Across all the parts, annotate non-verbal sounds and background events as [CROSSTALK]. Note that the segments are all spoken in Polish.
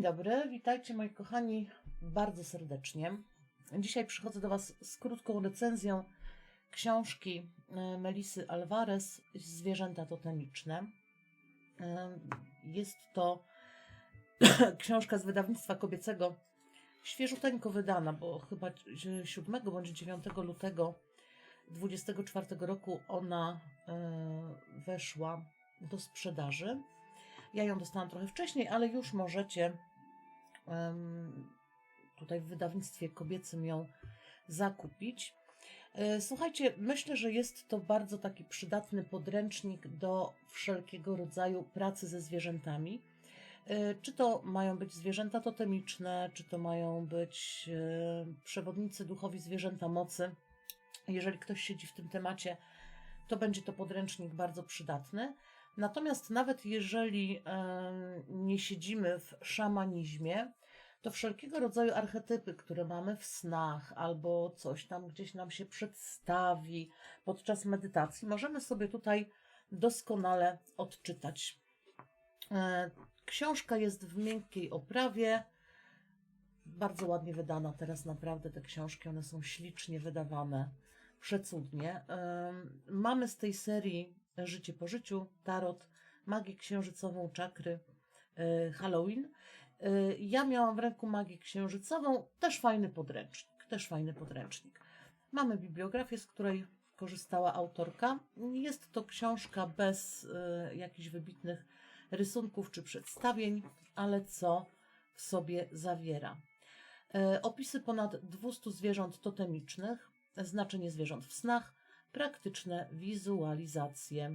Dzień dobry, witajcie moi kochani bardzo serdecznie. Dzisiaj przychodzę do Was z krótką recenzją książki e, Melisy Alvarez Zwierzęta totemiczne. E, Jest to [CLEARS THROAT] książka z wydawnictwa kobiecego, świeżuteńko wydana, bo chyba 7 bądź 9 lutego 24 roku ona e, weszła do sprzedaży. Ja ją dostałam trochę wcześniej, ale już możecie tutaj w wydawnictwie kobiecym ją zakupić. E, Słuchajcie, myślę, że jest to bardzo taki przydatny podręcznik do wszelkiego rodzaju pracy ze zwierzętami. E, Czy to mają być zwierzęta totemiczne, czy to mają być e, przewodnicy duchowi zwierzęta mocy. Jeżeli ktoś siedzi w tym temacie, to będzie to podręcznik bardzo przydatny. Natomiast nawet jeżeli nie siedzimy w szamanizmie, to wszelkiego rodzaju archetypy, które mamy w snach albo coś tam gdzieś nam się przedstawi podczas medytacji, możemy sobie tutaj doskonale odczytać. E, Książka jest w miękkiej oprawie, bardzo ładnie wydana. Teraz naprawdę te książki, one są ślicznie wydawane, przecudnie. Mamy z tej serii Życie po życiu, Tarot, Magię Księżycową, Czakry, e, Halloween. E, Ja miałam w ręku Magię Księżycową, też fajny podręcznik, też fajny podręcznik. Mamy bibliografię, z której korzystała autorka. Jest to książka bez e, jakichś wybitnych rysunków czy przedstawień, ale co w sobie zawiera. Opisy ponad 200 zwierząt totemicznych, znaczenie zwierząt w snach, praktyczne wizualizacje.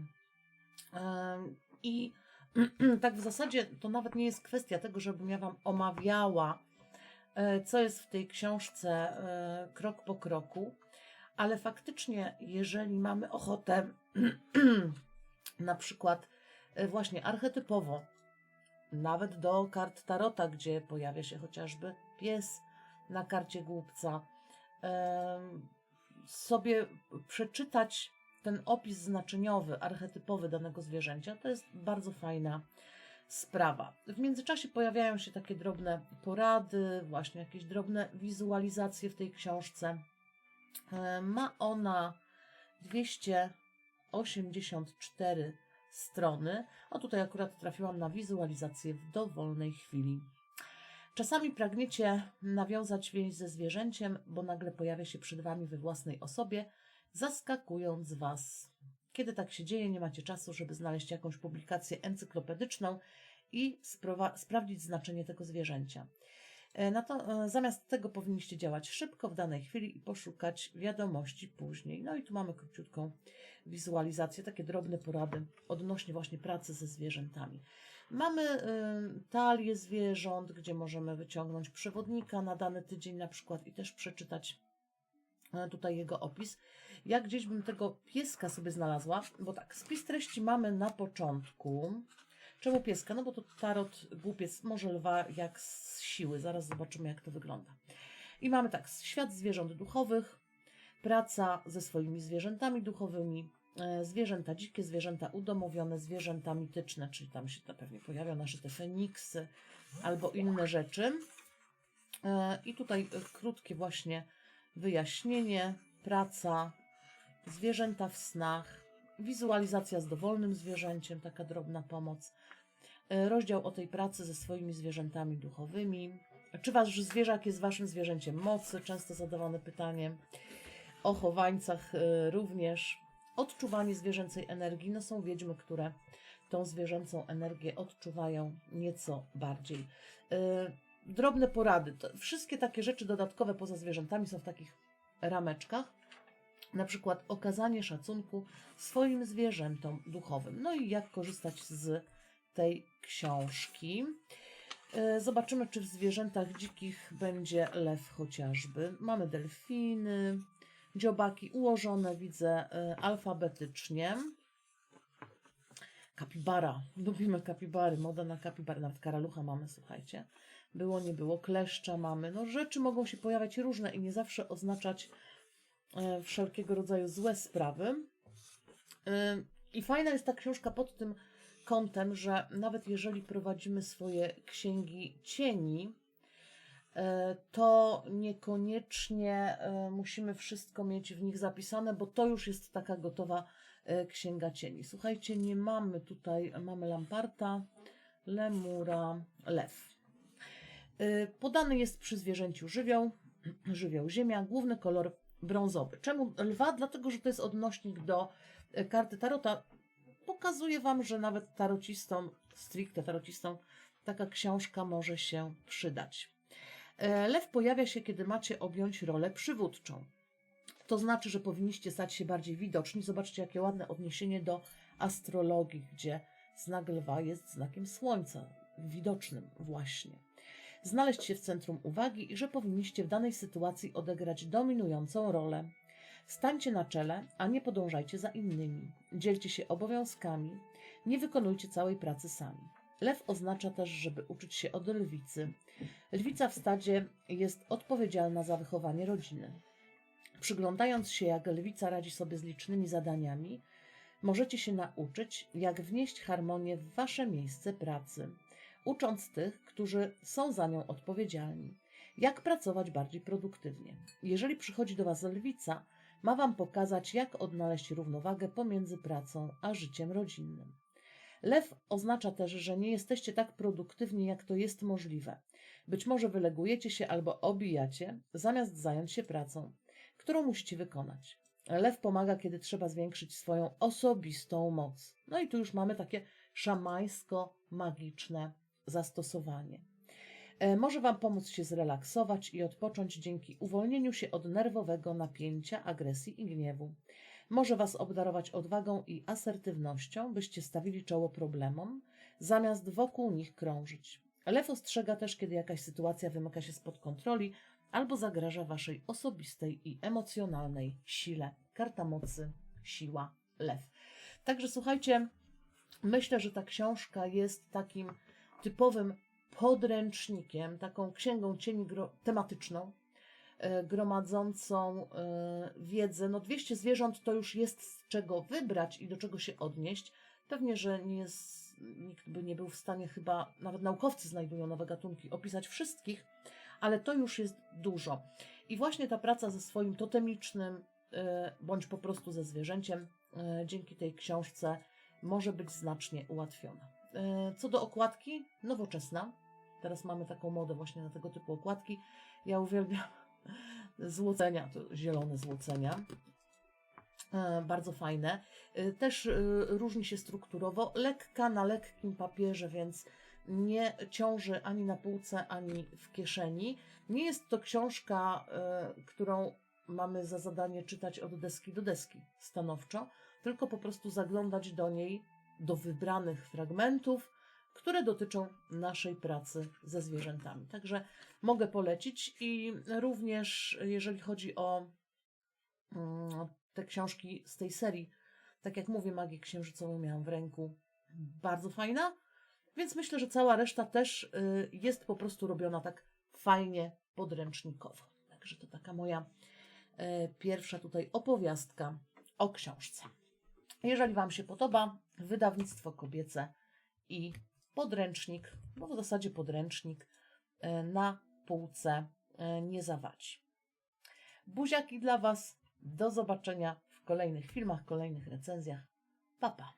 I [CLEARS THROAT] tak w zasadzie to nawet nie jest kwestia tego, żebym ja Wam omawiała, e, co jest w tej książce e, krok po kroku, ale faktycznie, jeżeli mamy ochotę [CLEARS THROAT] na przykład e, właśnie archetypowo, nawet do kart tarota, gdzie pojawia się chociażby pies na karcie głupca, sobie przeczytać ten opis znaczeniowy, archetypowy danego zwierzęcia, to jest bardzo fajna sprawa. W międzyczasie pojawiają się takie drobne porady, właśnie jakieś drobne wizualizacje w tej książce. E, Ma ona 284 strony. O tutaj akurat trafiłam na wizualizację w dowolnej chwili. Czasami pragniecie nawiązać więź ze zwierzęciem, bo nagle pojawia się przed Wami we własnej osobie, zaskakując Was. Kiedy tak się dzieje, nie macie czasu, żeby znaleźć jakąś publikację encyklopedyczną i sprawdzić znaczenie tego zwierzęcia. E, Na to, e, zamiast tego powinniście działać szybko, w danej chwili i poszukać wiadomości później. No i tu mamy króciutką wizualizację, takie drobne porady odnośnie właśnie pracy ze zwierzętami. Mamy y, talię zwierząt, gdzie możemy wyciągnąć przewodnika na dany tydzień na przykład i też przeczytać e, tutaj jego opis. Jak gdzieś bym tego pieska sobie znalazła, bo tak, spis treści mamy na początku. Czemu pieska? No bo to tarot głupiec, może lwa jak z siły. Zaraz zobaczymy, jak to wygląda. I mamy tak, świat zwierząt duchowych, praca ze swoimi zwierzętami duchowymi, zwierzęta dzikie, zwierzęta udomowione, zwierzęta mityczne, czyli tam się to pewnie pojawią nasze te feniksy albo inne rzeczy. E, I tutaj e, krótkie właśnie wyjaśnienie, praca, zwierzęta w snach, wizualizacja z dowolnym zwierzęciem, taka drobna pomoc. E, Rozdział o tej pracy ze swoimi zwierzętami duchowymi. Czy wasz zwierzak jest waszym zwierzęciem mocy? Często zadawane pytanie. O chowańcach e, również. Odczuwanie zwierzęcej energii. No są wiedźmy, które tą zwierzęcą energię odczuwają nieco bardziej. E, Drobne porady. To wszystkie takie rzeczy dodatkowe poza zwierzętami są w takich rameczkach. Na przykład okazanie szacunku swoim zwierzętom duchowym. No i jak korzystać z tej książki. E, Zobaczymy, czy w zwierzętach dzikich będzie lew chociażby. Mamy delfiny, dziobaki ułożone, widzę, e, alfabetycznie. Kapibara. Lubimy kapibary. Moda na kapibary. Nawet karalucha mamy, słuchajcie. Było, nie było. Kleszcza mamy. No rzeczy mogą się pojawiać różne i nie zawsze oznaczać e, wszelkiego rodzaju złe sprawy. E, I fajna jest ta książka pod tym kątem, że nawet jeżeli prowadzimy swoje księgi cieni, to niekoniecznie e, musimy wszystko mieć w nich zapisane, bo to już jest taka gotowa e, księga cieni. Słuchajcie, nie mamy tutaj, mamy Lamparta, Lemura, Lew. E, Podany jest przy zwierzęciu żywioł, [CLEARS THROAT] żywioł ziemia, główny kolor brązowy. Czemu lwa? Dlatego, że to jest odnośnik do e, karty tarota. Pokazuje Wam, że nawet tarocistom, stricte tarocistom, taka książka może się przydać. E, Lew pojawia się, kiedy macie objąć rolę przywódczą. To znaczy, że powinniście stać się bardziej widoczni. Zobaczcie, jakie ładne odniesienie do astrologii, gdzie znak lwa jest znakiem słońca, widocznym właśnie. Znaleźć się w centrum uwagi i że powinniście w danej sytuacji odegrać dominującą rolę. Stańcie na czele, a nie podążajcie za innymi. Dzielcie się obowiązkami, nie wykonujcie całej pracy sami. Lew oznacza też, żeby uczyć się od lwicy. Lwica w stadzie jest odpowiedzialna za wychowanie rodziny. Przyglądając się, jak lwica radzi sobie z licznymi zadaniami, możecie się nauczyć, jak wnieść harmonię w wasze miejsce pracy, ucząc tych, którzy są za nią odpowiedzialni, jak pracować bardziej produktywnie. Jeżeli przychodzi do was lwica, ma wam pokazać, jak odnaleźć równowagę pomiędzy pracą a życiem rodzinnym. Lew oznacza też, że nie jesteście tak produktywni, jak to jest możliwe. Być może wylegujecie się albo obijacie, zamiast zająć się pracą, którą musicie wykonać. Lew pomaga, kiedy trzeba zwiększyć swoją osobistą moc. No i tu już mamy takie szamańsko-magiczne zastosowanie. E, Może Wam pomóc się zrelaksować i odpocząć dzięki uwolnieniu się od nerwowego napięcia, agresji i gniewu. Może Was obdarować odwagą i asertywnością, byście stawili czoło problemom, zamiast wokół nich krążyć. Lew ostrzega też, kiedy jakaś sytuacja wymyka się spod kontroli albo zagraża Waszej osobistej i emocjonalnej sile. Karta mocy, siła, lew. Także słuchajcie, myślę, że ta książka jest takim typowym podręcznikiem, taką księgą cieni tematyczną, gromadzącą e, wiedzę. No 200 zwierząt to już jest z czego wybrać i do czego się odnieść. Pewnie, że nie jest, nikt by nie był w stanie, chyba nawet naukowcy znajdują nowe gatunki, opisać wszystkich, ale to już jest dużo. I właśnie ta praca ze swoim totemicznym, e, bądź po prostu ze zwierzęciem, e, dzięki tej książce może być znacznie ułatwiona. E, Co do okładki, nowoczesna. Teraz mamy taką modę właśnie na tego typu okładki. Ja uwielbiam złocenia, to zielone złocenia. E, Bardzo fajne. E, Też e, różni się strukturowo. Lekka na lekkim papierze, więc nie ciąży ani na półce, ani w kieszeni. Nie jest to książka, którą mamy za zadanie czytać od deski do deski stanowczo, tylko po prostu zaglądać do niej, do wybranych fragmentów, które dotyczą naszej pracy ze zwierzętami. Także mogę polecić i również jeżeli chodzi o mm, te książki z tej serii, tak jak mówię, Magię Księżycową miałam w ręku, bardzo fajna, więc myślę, że cała reszta też y, jest po prostu robiona tak fajnie podręcznikowo. Także to taka moja e, pierwsza tutaj opowiastka o książce. Jeżeli Wam się podoba, wydawnictwo kobiece i podręcznik, bo w zasadzie podręcznik e, na półce e, nie zawadzi. Buziaki dla Was. Do zobaczenia w kolejnych filmach, kolejnych recenzjach. Pa, pa.